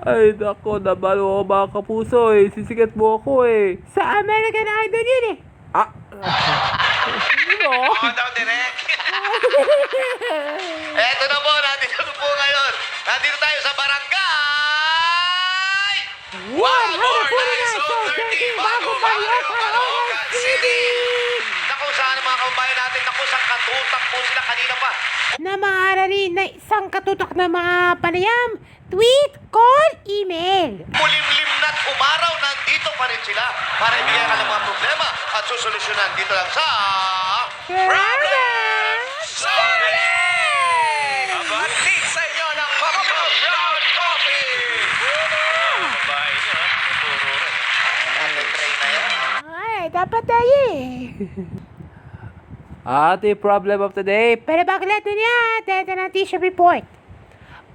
Ay, nako, nabalo ako mga kapuso eh. Sisikat mo ako eh. Sa American Idol yun eh. Ah! Oo daw, direct. Eto na po, nandito na po ngayon. Nandito tayo sa barangay! One more night, so 30, bago pa yun, Caloocan City! Mga kababayan natin? Naku, sa katutak po sila kanina pa. Na maaari na isang katutok na mga panayam, tweet, call, email. Mulimlim na't umaraw, nandito pa rin sila para ibigay ka ng mga problema at susolusyonan dito lang sa... Problem Solving! Abalik sa inyo ng Papa Brown Coffee! Babae niyo, naturo rin. Ay, dapat tayo eh. Ate, problem of the day. Pero bakit natin yan? Tenta ng t-shirt report.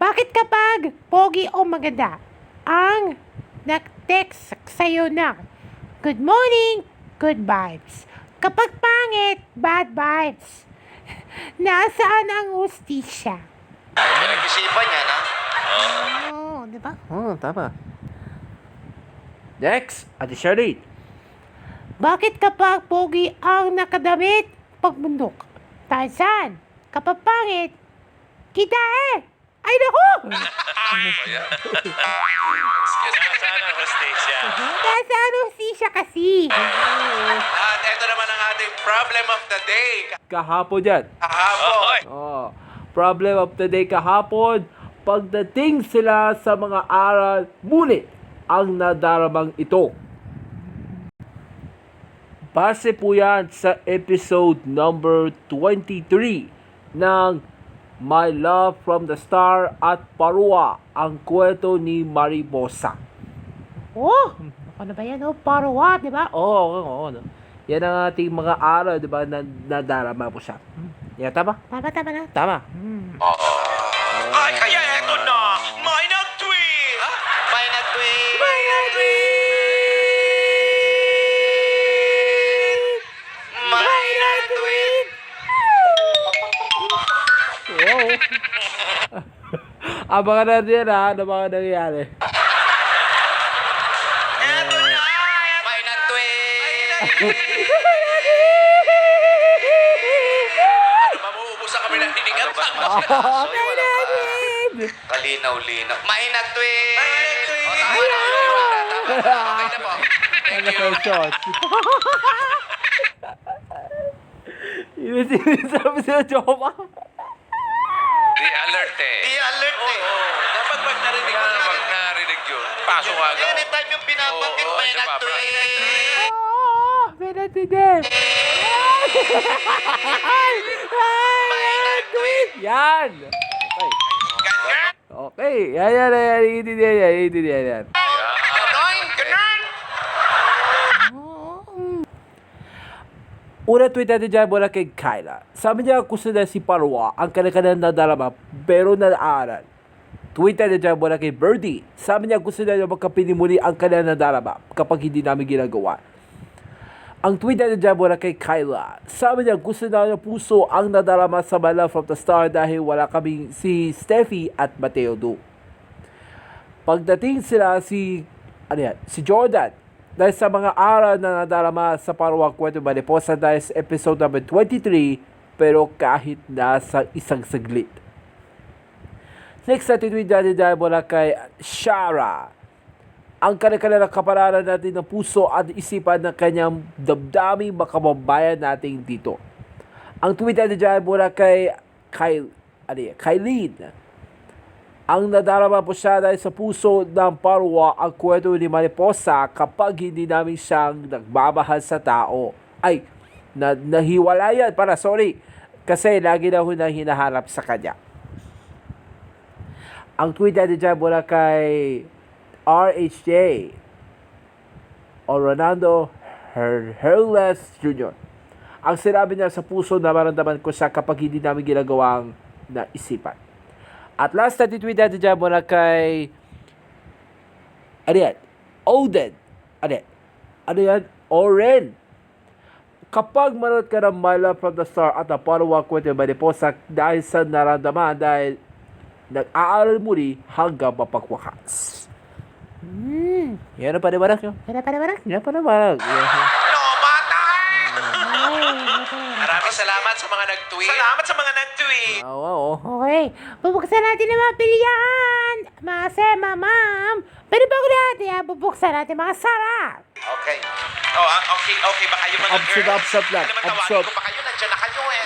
Bakit kapag pogi o maganda ang nag-text sa'yo ng good morning, good vibes. Kapag pangit, bad vibes. Nasaan ang ustisya? Pinag-isipan yan, ha? Oo, di ba? Oh, tama. Next, Ate Charlene. Bakit kapag pogi ang nakadamit pagbundok? Tarzan, kapag pangit, kita eh! Ay naku! Nasaan ang hostesya? Nasa ano siya kasi? At ito naman ang ating problem of the day. Kahapon yan. Kahapon. Oh, problem of the day kahapon. Pagdating sila sa mga aral, ngunit ang nadaramang ito. Base po yan sa episode number 23 ng My Love from the Star at Parua, ang kwento ni Mariposa. Oh, ano ba yan? Oh, parwa, di ba? Oo, oo, oo. no. Yan ang ating mga aral, di ba, na nadarama po siya. Yan, tama? Tama, tama na. Tama. Ay, Abangan natin yan ha, ano mga nangyayari. Eto na! Ng hinigan? Kalinaw-linaw. Tama na. Tama na. Okay na po. Thank you. kayo shot? Yung sabi sa Joma. Di-alert eh. I-alert eh. Dapat pag narinig mo na pag narinig yun, pasok agad. Anytime yung binabanggit, Oo, may di ba, nag-tweet! Oo, may natindi. May nag-tweet! Yan! Okay. Okay. Yan, yan, yan. Iintindihan yan. Iintindihan yan. Ganon! Una tweet natin dyan mula kay Kyla. Sabi niya gusto na si Parwa ang kanilang nadarama pero naaral. Tweet natin dyan mula kay Birdie. Sabi niya gusto na magkapinimuli ang kanilang nadarama kapag hindi namin ginagawa. Ang tweet natin dyan mula kay Kyla. Sabi niya gusto na ng puso ang nadarama sa Mala from the Star dahil wala kaming si Steffi at Mateo Du. Pagdating sila si ano yan, si Jordan dahil sa mga aral na nadarama sa Parwa Kwento Mariposa dahil sa episode number 23 pero kahit nasa isang saglit. Next natin tweet natin dahil mula kay Shara. Ang kanilang kapalaran natin ng puso at isipan ng kanyang damdaming makababayan natin dito. Ang tweet natin dyan mula kay Kyle, ano Kylene. Ang nadarama po siya dahil sa puso ng parwa ang kwento ni Mariposa kapag hindi namin siyang nagmamahal sa tao. Ay, na, nahiwalayan para, sorry. Kasi lagi na ho na hinaharap sa kanya. Ang tweet natin dyan mula kay RHJ o Ronaldo Her Herles Jr. Ang sinabi niya sa puso na maramdaman ko siya kapag hindi namin ginagawang naisipan. At last na tweet natin dyan mula kay ano yan? Odin. Ano yan? Ano yan? Oren. Kapag manood ka ng My Love from the Star at ang Parawa Kwento ng Mariposa dahil sa naramdaman dahil nag-aaral muli hanggang mapagwakas. Hmm. Yan ang paniwarak nyo. Para para para. Yan ang paniwarak. Yan. Salamat sa mga nag-tweet. Salamat sa mga nag-tweet. Oo, oo. Okay. Bubuksan natin ang mga pilihan. Mga sir, mga ma'am. Pero bago natin, ah, bubuksan natin mga sarap. Okay. Oh, ah, okay, okay ba kayo mga Absorb, girls? absorb lang, Ano naman tawagin absorb. ko pa kayo? Nandiyan na kayo eh.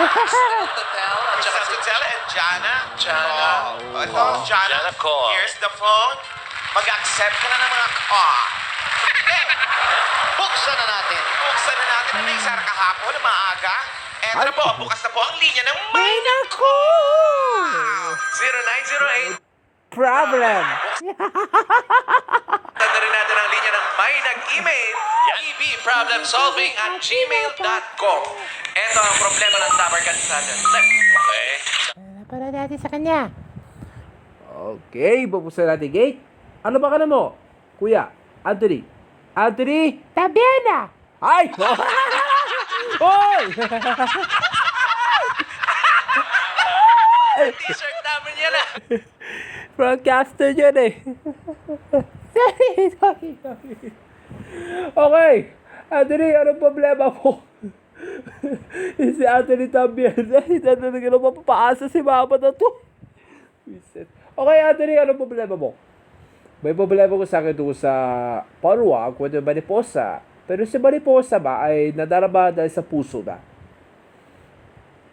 Total, at saka Tutela and Jana. Jana. Oh, ito, Jana. Jana call. Here's the phone. Mag-accept ka na ng mga call. Okay. Buksan na natin. Buksan na natin. Ano yung Sara kahapon maaga? Eto na po, bukas na po ang linya ng Ay, naku! 0908. Problem. Tanda rin natin ang linya ng may nag-email. ebproblemsolving at gmail.com. Ito ang problema ng Summer Cats natin. Okay. Para natin sa kanya. Okay, bubuksan natin gate. Ano ba ka na mo? Kuya, Anthony. Anthony! Tabiana! Ay! Hoy! T-shirt namin yan ah. Broadcaster yun eh. Sorry, sorry, sorry. Okay. Anthony, anong problema mo? si Anthony. Hindi na talaga na mapapaasa si mama na to. Okay, Anthony, anong problema mo? May problema ko sa akin tungkol sa parwa, kwento ng Mariposa. Pero si Mariposa ba ay nadarama dahil sa puso na?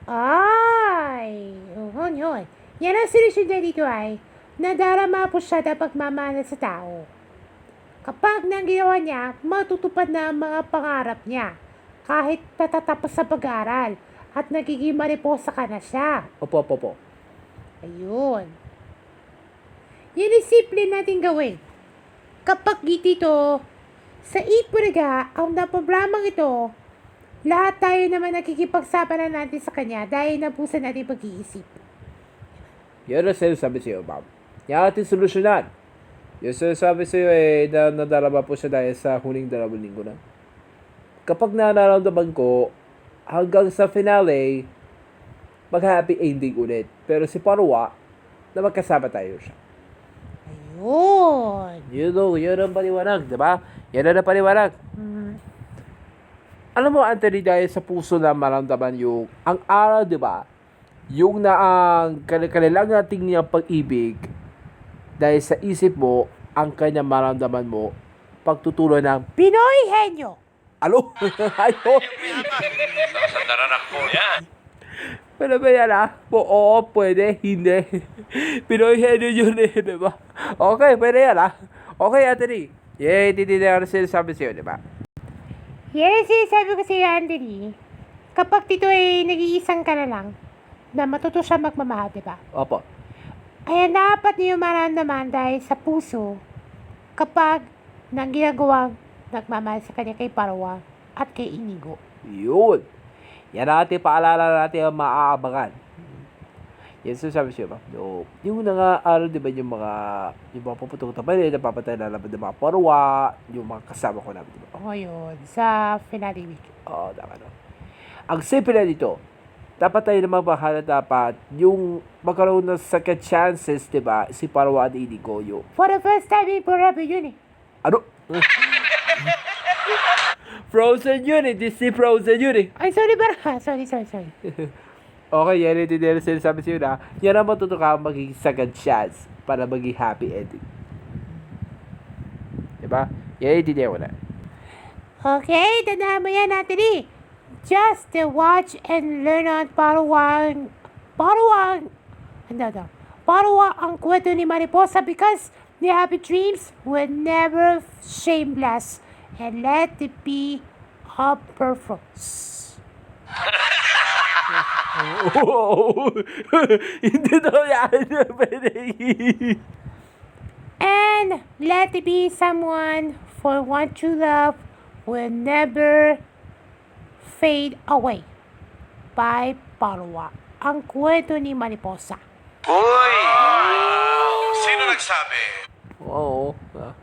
Ay, yun, yun. Yan ang solusyon niya dito ay, nadarama po siya na pagmamahal sa tao. Kapag nang ginawa niya, matutupad na ang mga pangarap niya. Kahit natatapos sa pag-aaral at nagiging mariposa ka na siya. Opo, opo, opo. Ayun. Yan ang simple natin gawin. Kapag dito, sa ipuraga, ang napablamang ito, lahat tayo naman nakikipagsabanan natin sa kanya dahil nabusan natin pag-iisip. Yan ang sinasabi sa'yo, ma'am. Yan ating solusyonan. Yung sinasabi sa'yo eh, na nadarama po siya dahil sa huling dalawang linggo na. Kapag nararamdaman ko, hanggang sa finale, mag-happy ending ulit. Pero si Parwa, na magkasama tayo siya. Ayun. Yun o, yun ang paliwanag, di ba? Yan ang paliwanag. Mm. Alam mo, Anthony, dahil sa puso na maramdaman yung, ang araw, di ba? Yung na ang kanilang nating niyang pag-ibig, dahil sa isip mo, ang kanyang maramdaman mo, pagtutuloy ng, Pinoy henyo. alo? Ayun. Sa daranak ko yan. Pero ba yan ah? Po, oo, pwede, hindi. Pinoy henyo yun eh, di ba? Okay, pwede yan ah. Okay, Anthony. Yay, titindihan ko sinasabi sa'yo, di ba? Yes, sabi ko si Anthony, kapag dito ay nag-iisang ka na lang, na matuto siya magmamahal, di ba? Opo. Ay dapat niyo maramdaman dahil sa puso kapag nang ginagawang nagmamahal sa kanya kay Parwa at kay Inigo. Yun. Yan natin, paalala natin ang maaabangan. Yan sinasabi siya ba? No. Yung na nga, ano, di ba, yung mga, yung mga puputong tabalin, napapatay na naman ng mga parwa, yung mga kasama ko namin, di ba? O yun, sa finale week. Oo, tama no. Ang simple na dito, dapat tayo naman bahala dapat yung magkaroon ng second chances, di ba, si Parwa at Inigo, yung, For the first time in forever yun eh. ano? Frozen yun eh, Disney Frozen yun eh. Ay, sorry ba? sorry, sorry, sorry. Okay, yan yung dinero sinasabi sa'yo na, yan ang matuto ka magiging second chance para maging happy ending. Diba? Yan yung dinero na. Okay, tandaan mo yan natin eh. Just to watch and learn on Paruwang, Paruwang, ano daw? Paruwa ang kwento ni Mariposa because the happy dreams will never shameless and let it be a purpose. Oo. Hindi daw yan. And let it be someone for one true love will never fade away by Paruwa. Ang kwento ni Mariposa. Uy! Sino nagsabi? Oo. Ah.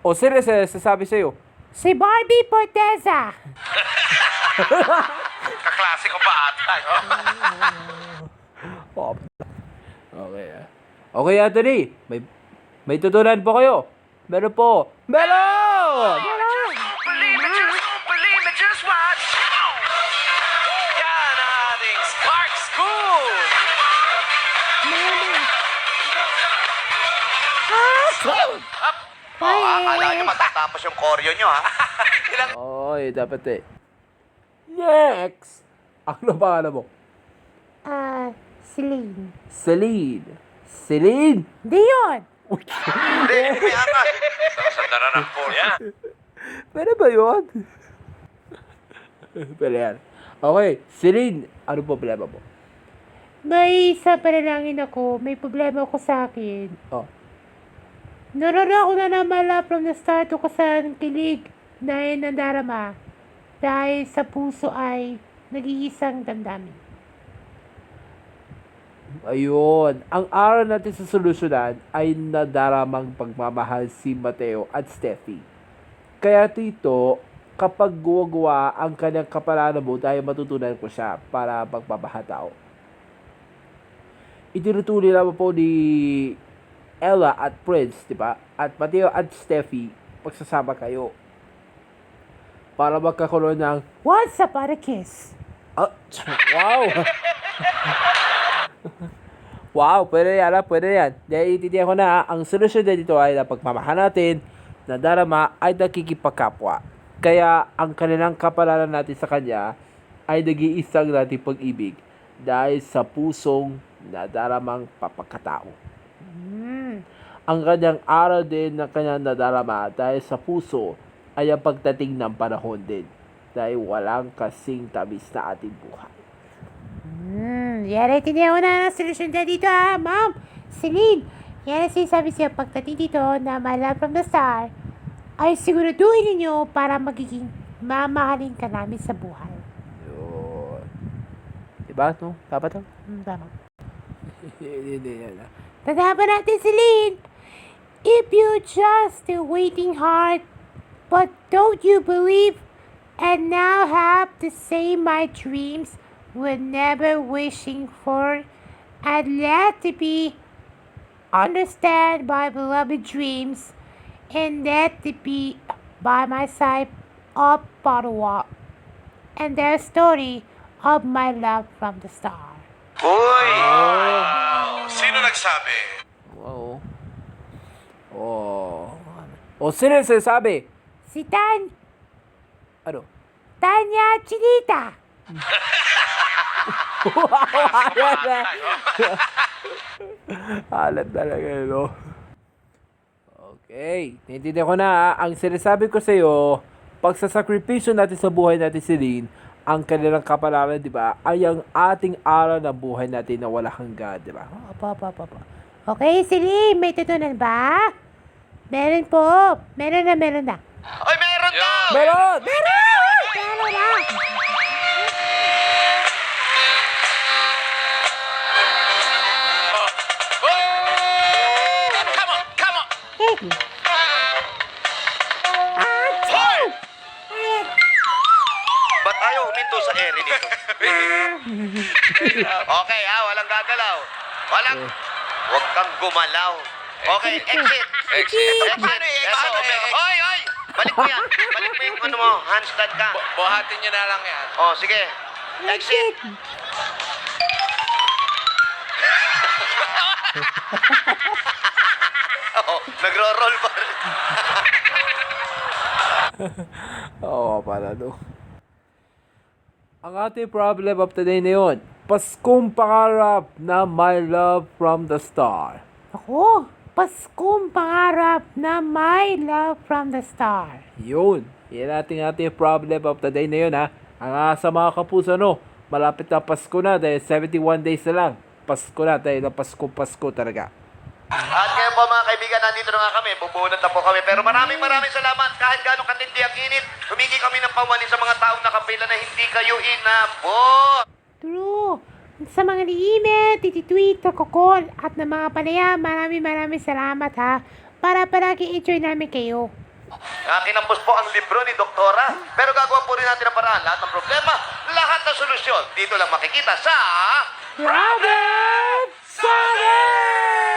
O, seryoso, sasabi sa'yo. Si Barbie Porteza. Kaklase ko pa ata. Oh. Okay, ah. Okay, Anthony. May May tutunan po kayo. Meron po. Meron! Believe it, just believe it, just watch. Yan ang ating Spark School. Up. Oh, akala nyo matatapos yung koryo nyo, ha? Ilang Oy, dapat eh. Next! Ano ba mo? Ah, Celine. Celine. Celine? Di yun! Hindi, may angas. Sandara ng koryo. Pwede ba yun? Pwede yan. Okay, Celine, ano problema mo? May isa panalangin ako. May problema ako sa akin. Oh. Narara ko na namala from the start ko sa kilig dahil nandarama. Dahil sa puso ay nag-iisang damdamin. Ayun. Ang araw natin sa solusyonan ay nadaramang pagmamahal si Mateo at Steffi. Kaya tito, kapag guwa ang kanyang kapalaran mo dahil matutunan ko siya para magpapahataw. Itinutuloy naman po ni Ella at Prince, di ba? At Mateo at Steffi, pagsasama kayo. Para magkakaroon ng Once upon a kiss. Ah, wow! wow, pwede yan, ah, pwede yan. Dahil itindihan ko na, ah, ang solusyon na dito ay na pagmamahal natin, na darama ay nakikipagkapwa. Kaya ang kanilang kapalaran natin sa kanya ay nag-iisang nating pag-ibig dahil sa pusong nadaramang papagkatao. Hmm. Ang kanyang araw din ng kanyang nadarama dahil sa puso ay ang pagdating ng panahon din dahil walang kasing tamis na ating buhay. Hmm. Yan ay tiniyaw na ng solusyon na dito ah, ma'am. Celine, yan ang sinasabi siya pagdating dito na my love from the star ay siguraduhin ninyo para magiging mamahalin ka namin sa buhay. Yun. Diba, no? Dapat to? Hmm, tama. Hindi, hindi, hindi. Tandaan natin, Celine. If you just waiting heart, but don't you believe, and now have to say my dreams were never wishing for, and let to be understand my beloved dreams, and let to be by my side of Padua, and their story of my love from the start. Uy! Oh. Sino nagsabi? Wow. Oh. O, sino yung sinasabi? Si Tan, Ano? Tanya Chinita. Alam talaga, no? Okay. Naintindihan ko na, ang sinasabi ko sa iyo, pagsasakripisyo natin sa buhay natin si Lynn, ang kanilang kapalaran, di ba, ay ang ating araw ng buhay natin na wala hanggan, di ba? Opo, opo, opo, opo. Okay, Celine, may tutunan ba? Meron po. Meron na, meron na. Meron! Meron! Meron! Na! Come on, come on! Achoo! Ba't ayaw huminto sa ere nito? okay ha, walang gagalaw. Walang... Huwag kang gumalaw. Okay, exit. Exit. Exit. Paano eh? Eto, Paano eh? Balik mo yan. Balik mo yung ano mo. Handstand ka. Bu- Buhatin niyo na lang yan. Oh, sige. Exit. Oh, nagro-roll pa rin. Oo, para no. Ang ating problem of today na yun, Paskong pangarap na my love from the star. Ako, Paskong pangarap na my love from the star. Yun. Yan ating ating problem of the day na yun ha. Ang ah, sa mga kapuso no, malapit na Pasko na dahil 71 days na lang. Pasko na dahil na Pasko, Pasko talaga. At ngayon po mga kaibigan, nandito na nga kami. Bubunot na po kami. Pero maraming maraming salamat. Kahit gaano katindi ang init, humingi kami ng pawanin sa mga taong nakapila na hindi kayo inabot. Sa mga ni-email, tititweet, nakukol, at ng mga panaya, maraming maraming salamat ha. Para palagi enjoy namin kayo. Uh, kinampos po ang libro ni Doktora. Pero gagawa po rin natin ang paraan. Lahat ng problema, lahat ng solusyon. Dito lang makikita sa... Robert Sager!